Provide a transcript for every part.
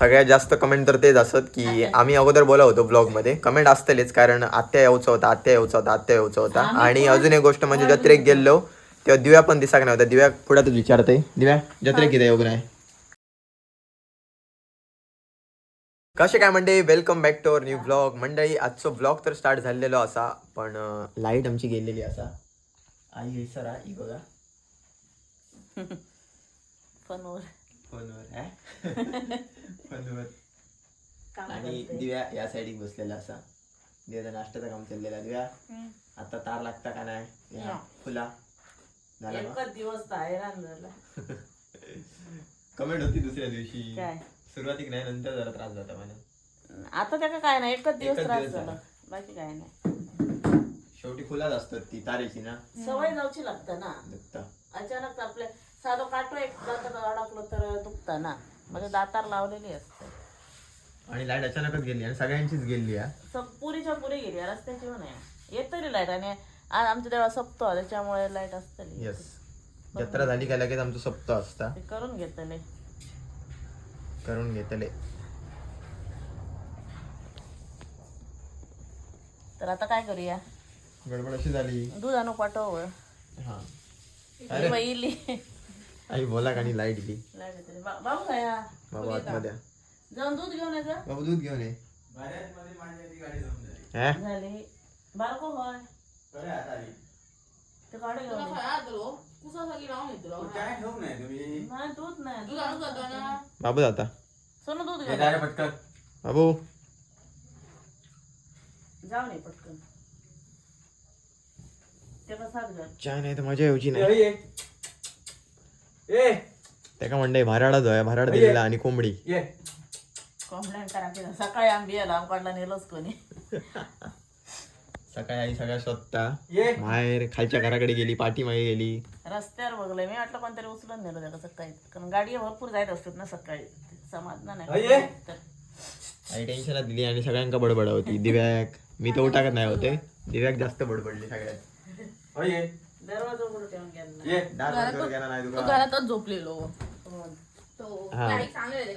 सगळ्यात जास्त कमेंट तर तेच असत की आम्ही अगोदर बोला होतो ब्लॉगमध्ये कमेंट असतलेच कारण आत्या यायचा होता आत्या यायचा होता आत्या यायचा होता. आणि अजून एक गोष्ट म्हणजे जत्रेक गेलो तेव्हा दिव्या पण दिसाक नाही होता दिव्या पुढे विचारते दिव्या जत्रेक किती योग नाही कसे काय म्हणते welcome back to our new blog मंडळी आजचो ब्लॉग तर स्टार्ट झालेलो असा पण लाइट आमची गेलेली असा. आई विसर आई बघा. फोनवर? फोनवर आणि दिव्या या साईडीक बसलेला असा. दिव्याचा नाश्त्याचं काम चाललेला दिव्या आता तार लागता का नाही? या, फुला. झाला एकच दिवस तर हैराण झाला कमेंट होती दुसऱ्या दिवशी. काय? सुरुवातीक नाही नंतर जरा त्रास झाला मला. आता त्याला काय नाही एकच दिवस एकच त्रास दिवस झाला. झाला. बाकी काय नाही. शेवटी फुलाच असतात ती तारेची ना. सवय जाऊची लागतं ना. दुखता. अचानक आपले साधं काटो एक दातात अडकलं तर दुखतं ना. म्हणजे दातार लावलेली असते. आणि लाइट अचानकच गेली आणि सगळ्यांचीच गेली पुरीच्या पुरी गेली रस्त्याची पण आहे येतली लाइट आणि आज आमच्या देवा सप्तो त्याच्यामुळे लाइट असतली. येस जत्रा झाली का लगेच आमचं सप्ताह असता? ते करून घेतले. करून घेतले. तर आता काय करूया? गडबड अशी झाली. दूध आणू पाठव हा. इली आई बोला का लाइट गेली लाइट येते बा- बाबू काय हा? बाबा आतमध्ये जाऊन दूध घेऊन ये जा. बाबू दूध घेऊन ये. हा? झाली. बारको होय. ते काढे घेऊन ये. नाही दूध नाही. दूध बाबू जाता. सोनू दूध घेऊन ये. बाबू. जाऊ नये पटकन. ते कसाच घर चाय नाही तर मजा येऊची नाही त्याका म्हणते भाराडा जो आहे भाराड दिलेला आणि कोंबडी. सकाळी आंबी आला आमकडला नेलोच कोणी. सकाळी आई सगळ्या स्वतः बाहेर खालच्या घराकडे गेली पाठी मागे गेली. रस्त्यावर बघलंय. मी वाटलं कोणतरी उचलून नेलं त्याला सकाळी. कारण गाडी भरपूर जायत असतात ना सकाळी. समाधान नाही तर आई टेन्शनात दिली आणि सगळ्यांका बडबड होती. दिव्याक मी तर टाकत नाही होते. दिव्याक जास्त बडबडली सगळ्यात. दरवाजा उघडून ठेवून गेला दार बंद करून गेला नाही तुका घरातच झोपलेलो. हा. चांगले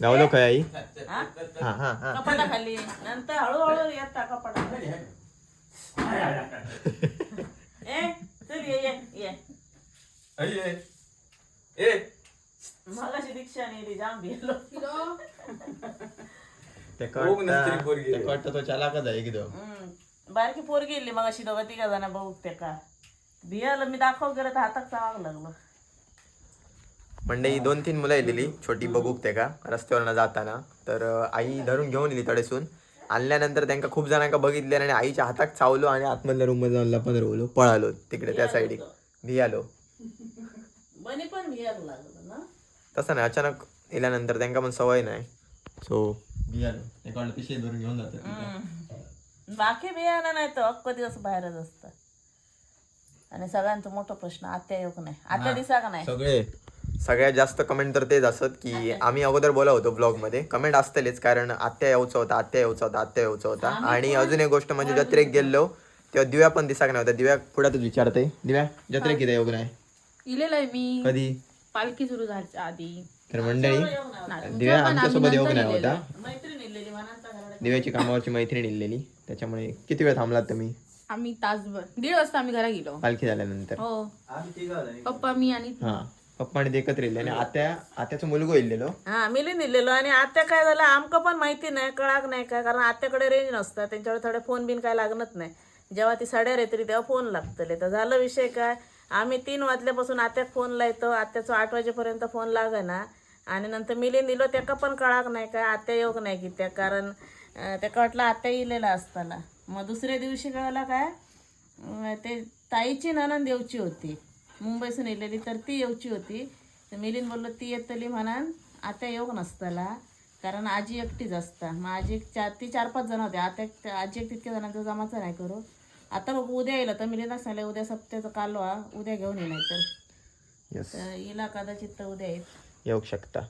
गावलो काय आई. हा? हा हा हा. कपाटा खाली. नंतर हळूहळू येता कपाटा ए चल ये ये ये. मगाशी रिक्षा नेली जाम भिलो ते कट तो चालाकच आहे एकदम हम्म. बारकी पोरगी गेली मग अशी दोघं तिघा जण बघू ते का. भियाला मी दाखव गेलं तर हातात चावाग लागलं? म्हणजे दोन तीन मुलं येलेली छोटी बघूक ते का? रस्त्यावरनं जाताना. तर आई धरून घेऊन येली तडेसून. आणल्यानंतर त्यांना खूप जणांका बघितले आणि आईच्या हातात चावलो आणि आतमधल्या रूममध्ये जाऊन लपून राहिलो पळालो तिकडे त्या साईडी भियालो बनी पण भियाला लागलं ना? तसं नाही अचानक येल्यानंतर त्यांना पण सवय नाही. सो भियालो एका पिशे धरून घेऊन हम्म. बाकी बियाणं नाही तर अख्ख दिवस बाहेरच असतात आणि सगळ्यांचा मोठा प्रश्न आत्या योग नाही. आत्या दिसा का नाही. सगळे सगळ्यात जास्त कमेंट तर तेच असत की आम्ही अगोदर बोला होतो ब्लॉगमध्ये कमेंट असतलेच कारण आत्या यायचा होता आत्या यायचा होता आत्या यायचा होता. आणि अजून एक गोष्ट म्हणजे जत्रेक गेलो तेव्हा दिव्या पण दिसाक नाही होता दिव्या पुढे विचारते. दिव्या जत्रेक किती योग नाही. इलेलं आहे मी. कधी? पालखी सुरू झाल्या आधी. तर मंडळी दिव्या आमच्यासोबत योग नाही होता. दिव्याची कामावरची मैत्रीण इलेली. त्याच्यामुळे किती वेळ थांबलात तुम्ही? आम्ही तासभर दीड वाजता आम्ही घरा गेलो. पालखी झाल्यानंतर. हो. पप्पा मी आणि हा. पप्पा आणि ते एकत्र येले. आणि आत्या आत्याचा मुलगा इलेलो हा मिली निलेलो. आणि आत्या काय झालं आमका पण माहिती नाही कळाक नाही काय कारण आत्याकडे रेंज नसतात त्यांच्याकडे थोडे फोन बिन काय लागत नाही. जेव्हा ती साड्यार येतली तेव्हा फोन लागतले. तर झालं विषय काय? आम्ही तीन वाजल्यापासून आत्याक फोन लायतो आत्याचं आठ वाजेपर्यंत फोन लागना. आणि नंतर मिली निलो त्याका पण कळाक नाही काय आत्या योग नाही की त्या कारण अं, त्याका वाटलं आत्या इलेला असताना. मग दुसऱ्या दिवशी कळलं काय? ते ताईची ननंद येऊची होती. मुंबईसून येलेली तर ती येऊची होती. तर मिलिंद बोललो ती येतली म्हणान आता येऊक नसताला कारण आजी एकटीच असता. मग आजी एक चार ती चार पाच जण होते. आता एक आजी एक तितक्या जणांचा जमाचा नाही करू. आता बघ उद्या येईल. तर मिलिंद सांगले उद्या सप्त्याचं कालो हा उद्या घेऊन ये नाही तर येस तर येला कदाचित तर उद्या येईल. येऊ शकता.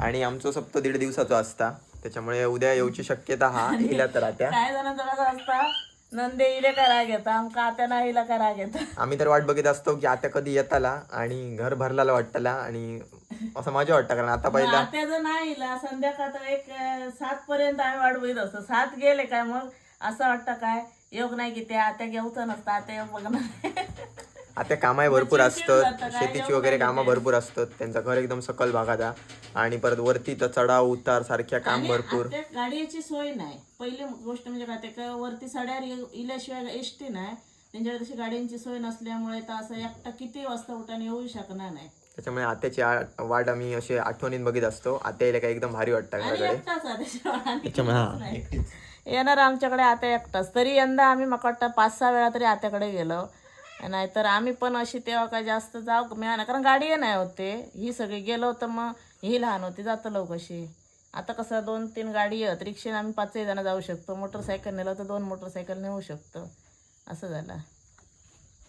आणि आमचं सप्त दीड दिवसाचा असता. त्याच्यामुळे उद्या येऊची शक्यता हा येल्या तर आत्या काय जणांचा कसं असता? नंदे इले काय राग येता आमका आता नाही इला काय राग येता आम्ही तर वाट बघत असतो की आता कधी येताला आणि घर भरलाला वाटताला आणि असं मजा वाटतं कारण आता पहिला आत्याचं नाही इला संध्याकाळ एक अं, सात पर्यंत आम्ही वाट बघत असतो. सात गेले काय मग असं वाटतं काय? योग नाही की त्या आत्या घेऊचं नसतं आता योग बघणार आता कामाही भरपूर असतात शेतीची वगैरे कामं भरपूर असतात त्यांचा घर एकदम सकल भागात आहे. आणि परत वरती तर चढाव उतार सारख्या काम भरपूर. गाडीची सोय नाही. पहिली गोष्ट म्हणजे काय ते काय वरती साड्यावर इल्याशिवाय एस टी नाही. त्यांच्याकडे तशी गाड्यांची सोय नसल्यामुळे तर असं एकटा किती वाजता उठाने येऊ शकणार नाही. त्याच्यामुळे आत्याची वाट आम्ही असे आठवणीत बघित असतो. आता यायला काय एकदम भारी वाटतं घराकडे. येणार आमच्याकडे आता एकटाच. तरी यंदा आम्ही मका वाटतं पाच सहा वेळा तरी आत्याकडे गेलो. नाहीतर आम्ही पण अशी तेव्हा काय जास्त जाऊ मिळालं कारण गाडी नाही होते ही सगळी गेलो तर मग ही लहान होती जातं कशी आता कसं दोन तीन गाडी आहेत रिक्षेने आम्ही पाचही जण जाऊ शकतो. मोटरसायकल नेलं तर दोन मोटरसायकल नेऊ शकतो. असं झालं.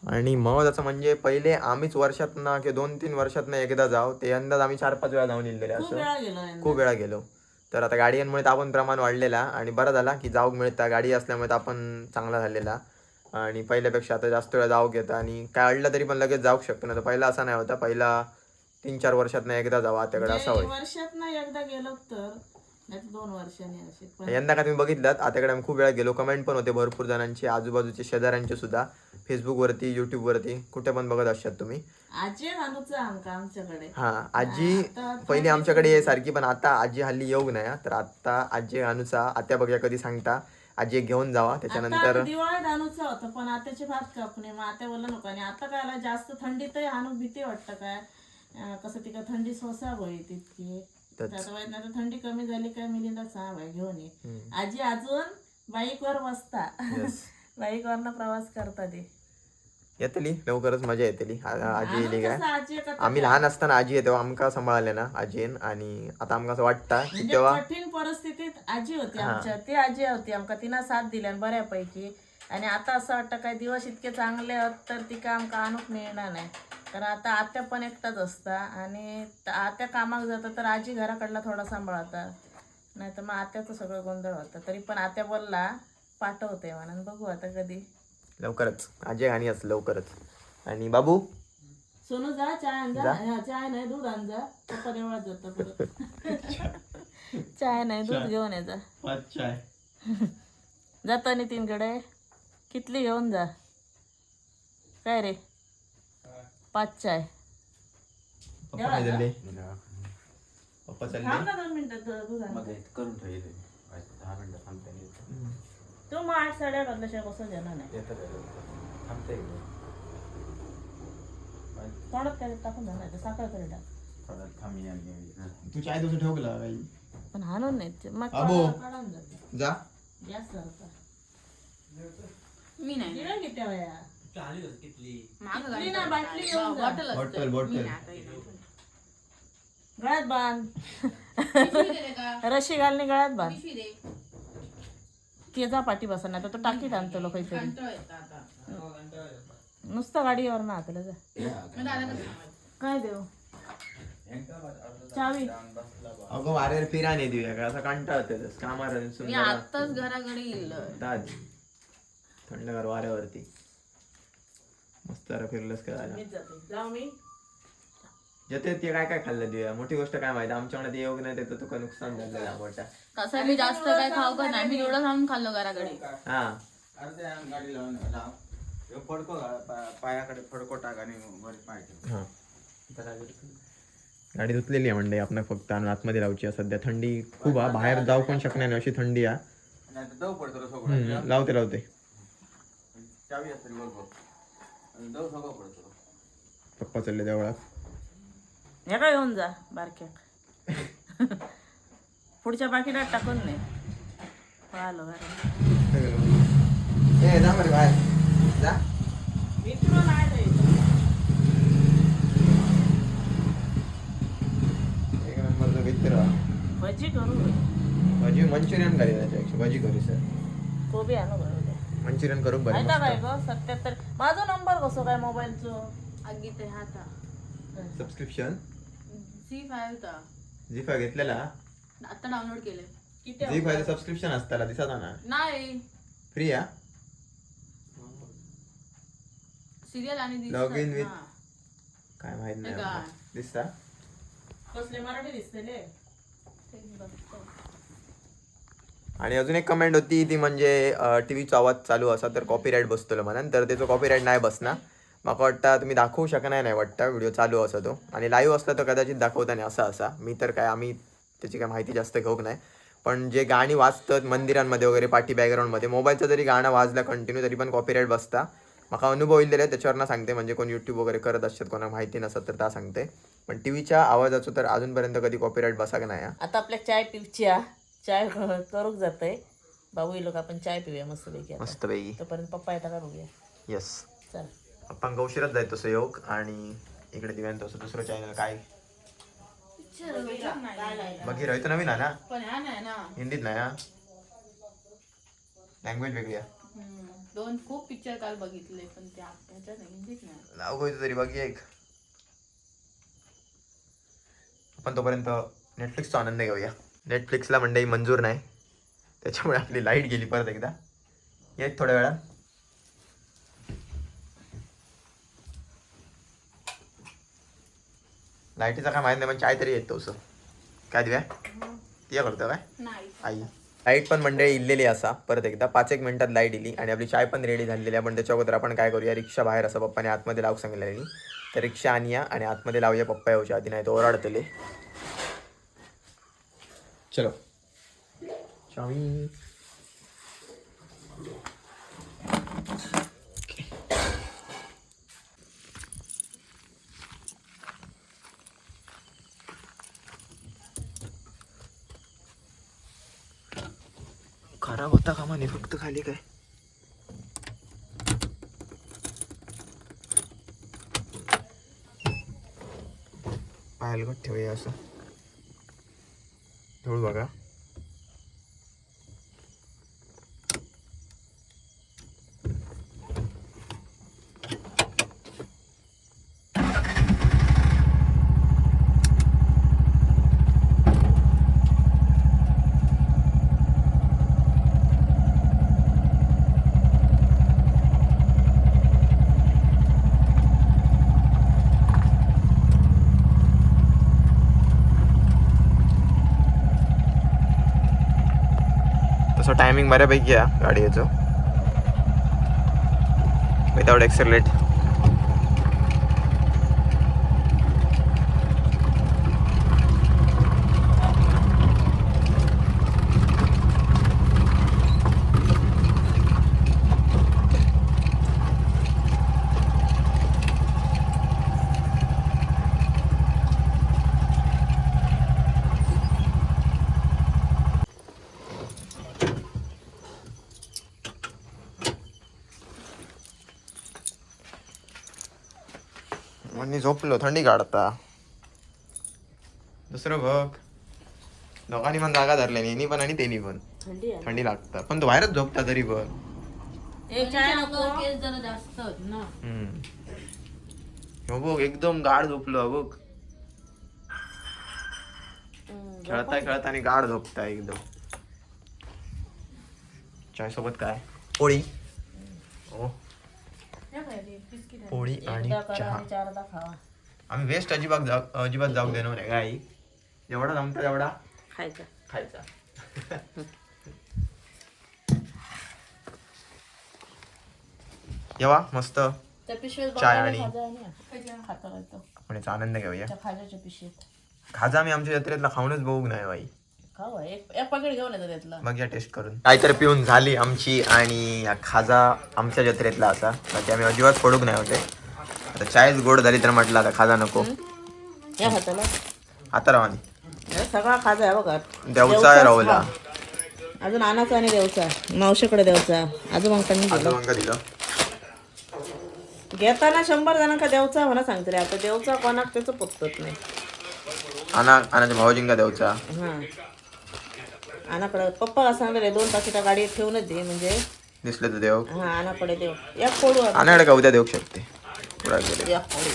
आणि महत्वाचं म्हणजे पहिले आम्हीच वर्षात ना किंवा दोन तीन वर्षात ना एकदा जाऊ. ते यंदाच आम्ही चार पाच वेळा जाऊन खूप असं. खूप वेळा गेलो. तर आता गाड्यांमुळे तर आपण प्रमाण वाढलेला आणि बरं झाला की जाऊ मिळता. गाडी असल्यामुळे आपण चांगला झालेला. आणि पहिल्यापेक्षा आता जास्त वेळा जाऊ घेता. आणि काय अडलं तरी पण लगेच जाऊ शकतो. ना तर पहिला असा नाही होता. पहिला तीन चार वर्षात ना एकदा जावा त्याकडे असा होय. वर्षात ना एकदा गेलो तर. नाही तर दोन वर्षांनी असे. पण यंदा का तुम्ही बघितलात आताकडे आम्ही खूप वेळा गेलो. कमेंट पण होते भरपूर जणांचे आजूबाजूचे शेजाऱ्यांचे सुद्धा. फेसबुकवरती युट्यूबवरती कुठे पण बघत असतात तुम्ही. आजी आमका आमच्याकडे. हा आजी पहिली आमच्याकडे सारखी पण आता आजी हल्ली येऊ नाही. तर आता आजी अनुचा आत्या बघूया कधी सांगता. आजी एक घेऊन जावा त्याच्यानंतर दिवाळीत आणूचं होतं पण आताची भात कापणे मग आता बोललं नको आणि आता काय जास्त थंडीतही आणू भीती वाटतं काय? कसं तिका थंडी सोसा होई तितकी. तर थंडी कमी झाली काय मिलिंदा सांग घेऊन ये. आजी अजून बाईकवर बसता. बाईकवरनं प्रवास करता ते. येतली लवकरच मजा येतली. आजी येली काय? आम्ही लहान असताना आजी तेव्हा आमका सांभाळले ना आजीन आणि आता आमका असं वाटतं की म्हणजे तेव्हा कठीण परिस्थितीत आजी होती आमच्या. ती आजी होती आमका तिनं साथ दिल्या बऱ्यापैकी. आणि आता असं वाटतं काय दिवस इतके चांगले आहेत तर ती काय आमका आणूक मिळणार नाही. कारण आता आत्या पण एकटाच असता आणि आत्या कामाक जातं तर आजी घराकडला थोडा सांभाळता. नाही तर मग आत्याचं सगळं गोंधळ होतं. तरी पण आत्या बोलला पाठवते म्हणून. बघू आता कधी. लवकरच. आजी आणि असं लवकरच. आणि बाबू? सोनू जा चाय आण जा. हा, चाय नाही दूध आण जा. पप्पा देवळात जातं परत. चाय नाही दूध घेऊन ये जा. जाता नितीनकडे कितली घेऊन जा? काय रे? पाच चाय. पप्पा नाही चालले? पप्पा चालले? थांब ना दोन मिनिटं दू- दूध आण. करून ठेवले. दहा मिनिटं थांबते. तू मग आठ साड्या घातल्याशिवाय कसं नाही. थांबते तोंडात काय टाकून जाणार साखर तरी टाक. थोडा थांबी आणि तू चाय तसं ठेवला काही पण हाणून नाही ते. मग अबो. काढून जाते जा. मी नाही. किती किती वया मागं कितली ना बाटली घेऊन जा. बॉटल असते बॉटल. बॉटल गळ्यात बांध. रशी घालणे गळ्यात बांध. पिशवी दे. केजा पाठी बसा नाही तर तो टाकीत आणतो लोक काहीतरी आता. नुसतं गाडीवर ना हातला जा? काय देऊ? चावी. अगं वाऱ्यावर फिरा नाही देऊया का असा कंटाळ होते कामार मी सुंदर आत्ताच घराकडे गेलो दाद थंडगार वाऱ्यावरती. मस्त फिरलंस का झालं मीच जाते. जाऊ मी. जते ते काय काय खाल्लं देऊया मोठी गोष्ट काय माहिती? आमच्याकडे ते योग नाही देतो तुका नुकसान झालं तसं मी जास्त काय खाऊ का नाही? मी एवढं आणून खाल्लो घराकडे. हा. गाडी लावून लाव ह्यो फडको घाल, पा- पायाकडे फडको टाक आणि वर पाय ठेव. हा. गाडी धुतलेली आहे म्हणजे आपण फक्त आणि आतमध्ये लावची आहे. सध्या थंडी खूप हा बाहेर जाऊ पण शकणार नाही. अशी थंडी आहे. नाही तर दव पडतो रे सगळं. हम्म, लावते लावते. चावी असते आणि दव सगळं पडतो. पप्पा चालले देवळात. हे काय घेऊन जा बारक्या. पुढच्या पाकिटात टाकून नाही ए जा जा. मित्र नाही द्यायचं. एक नंबरचा मित्र. भजी करू. भजी मंचुरियन करी भजी करी सर कोबी आणू बरं उद्या. मंचुरियन करू बरं ग सत्याहत्तर. माझा नंबर कसो काय मोबाईलचो? आगी ते हाता. सबस्क्रिप्शन सी फायव्हचा जी फाय घेतलेला? आता डाउनलोड केले. किती जी फायचं सबस्क्रिप्शन असताना दिसत ना नाही. फ्री आ सिरियल आणि दिसतात Login with- ना. काय माहीत नाही. दिसता? कसले मराठी दिसतले आणि अजून एक कमेंट होती ती म्हणजे टी व्हीचा आवाज चालू असा तर कॉपीराईट बसतलो म्हणून. तर त्याचं कॉपीराईट नाही बसना म्हाका वाटतं तुम्ही दाखवू शकणार नाही वाटतं व्हिडिओ चालू असा तो. आणि लाईव्ह असला तर कदाचित दाखवता नाही असा असा. मी तर काय आम्ही त्याची काय माहिती जास्त घेऊक नाही पण जे गाणी वाजतात मंदिरांमध्ये वगैरे पाठी बॅकग्राऊंडमध्ये मोबाईलचं जरी गाणं वाजलं कंटिन्यू तरी पण कॉपीराईट बसता. म्हाका अनुभव येईल त्याच्यावर ना सांगते. म्हणजे कोण यूट्यूब वगैरे करत असतात कोणाला माहिती नसत तर त्या सांगते. पण टी व्हीच्या आवाजाचं तर अजूनपर्यंत कधी कॉपीराईट बसाक नाही. आता आपल्या चाय पिवची. चाय करूक जातंय. बाबू लोक आपण चाय पिऊया मस्त पैकी. मस्त पैकी तोपर्यंत पप्पा येता का बघूया. येस चल. आपण गौशिरात जायचो तसं योग आणि इकडे दिव्यान तसं दुसरं चॅनल काय? बाकी रोहित नवीन आहे ना? पण नाही ना हिंदीत नाही हा? लँग्वेज वेगळी आहे. हम्म. दोन खूप पिक्चर काल बघितले पण ते आपल्याच्या हिंदीत नाही नाव कोणतं तरी बाकी एक. आपण तोपर्यंत नेटफ्लिक्सचा आनंद घेऊया. नेटफ्लिक्सला मंडई मंजूर नाही. त्याच्यामुळे आपली लाइट गेली परत एकदा. येत थोड्या वेळा लाईटीचा काय माहीत नाही पण चाय तरी येत तोस काय दिव्या? ती करतो काय? नाही. आई. लाइट पण मंडळी इल्लेली असा. परत एकदा पाच एक मिनिटात लाइट इली आणि आपली चाय पण रेडी झालेली आहे. पण त्याच्या अगोदर आपण काय करूया रिक्षा बाहेर असं पप्पाने आतमध्ये लावू सांगितलेली. तर रिक्षा आणूया आणि आतमध्ये लावूया पप्पा येऊच्या आधी नाही तो ओराडतले. चलो. चावी. खराब होता का म्हणे? फक्त खाली काय? पायलगट ठेवूया असं. धूळ बघा. तसं टायमिंग बऱ्यापैकी आहे गाडी याचं विदाउट एक्सेलेट म्हणजे झोपलो थंडी काढता. दुसरं बघ. दोघांनी पण जागा धरल्या नेनी पण आणि तेनी पण. थंडी आहे. थंडी लागता. पण तो बाहेरच झोपता तरी पण एक चाय नको आपलं केस जरा जास्त आहेत ना. हम्म. हो बघ एकदम गाढ झोपलो बघ. खेळता खेळता आणि गाढ झोपता एकदम. चाय सोबत काय? पोळी. हो पोळी आणि चहा. आणि चारदा खावा. आम्ही वेस्ट अजिबात जाऊ अजिबात जाऊ देणार नाही काय जेवढा जमता तेवढा खायचं. खायचा. येवा मस्त. चाय आणि- आहे आपण याचा आनंद घेऊया. खाजा मी आमच्या जत्रेतला खाऊनच बघू नाही बाई. खावा. एक एक पाकिट घेऊन येतो त्यातला. मग या टेस्ट करून. काहीतरी पिऊन झाली आमची आणि या खाजा आमच्या जत्रेतला असा. बाकी आम्ही अजिबात पडूक नाही होते आता चायच गोड झाली तर म्हटलं आता खाजा नको. या हाताला आता रावानी हे सगळा खाजा आहे बघा. देवचा रावला खा. अजून आणाचा आणि देवचा. मावशीकडे देवचा. अजून मग त्यांनी दिलं. घेताना शंभर जणांका देवचा म्हणा सांगते रे. आता देवचा कोणाक त्याचं पत्तत नाही. आणा आणाच्या भाऊजींका देवचा. हा. आनाकडे पप्पा सांगले दोन पाकिटा गाडीत ठेवूनच दे म्हणजे. दिसलं तर देव. हा आनाकडे देव. फोडू आता. आणाकडे का उद्या देऊ शकते? पुढे गेले एक फोडू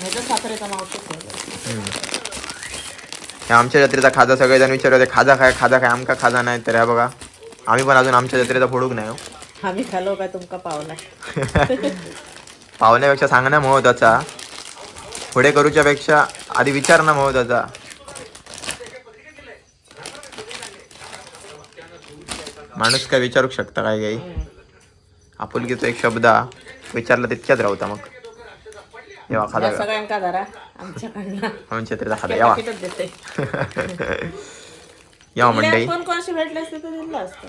ह्याच्या साखरेचा मावशी ठेवलं ह्या आमच्या जत्रेचा खाजा सगळेजण विचारत होते खाजा काय खाजा काय आमका खाजा नाही? तर ह्या बघा आम्ही पण अजून आमच्या जत्रेचा फोडूक नाही हो. आम्ही खालो काय तुमका पावला? पाहुण्यापेक्षा सांगणं महत्त्वाचा. पुढे करूच्या पेक्षा आधी विचारणं महत्त्वाचा. माणूस काय विचारू शकता काय काही? आपुलकीचा एक शब्द. हा. विचारला तितक्यात राहता मग. येवा या खादा. सगळ्यांका धरा आमच्याकडनं. म्हणून छत्रीचा खादा. यावा. पाकिटच देते. यावा मंडई कोण कोणाशी भेटले असते तर दिलं असतं.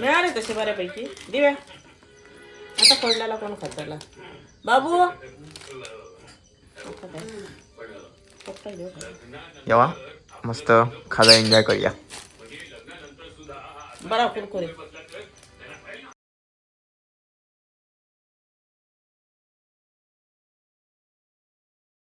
मिळाले तसे बऱ्यापैकी. दिव्या आता फोडल्याला कोण खाताला? बाबू? आता काय? पप्पा देऊ का? यावा मस्त खादा एन्जॉय करूया. बरा कुरकुरी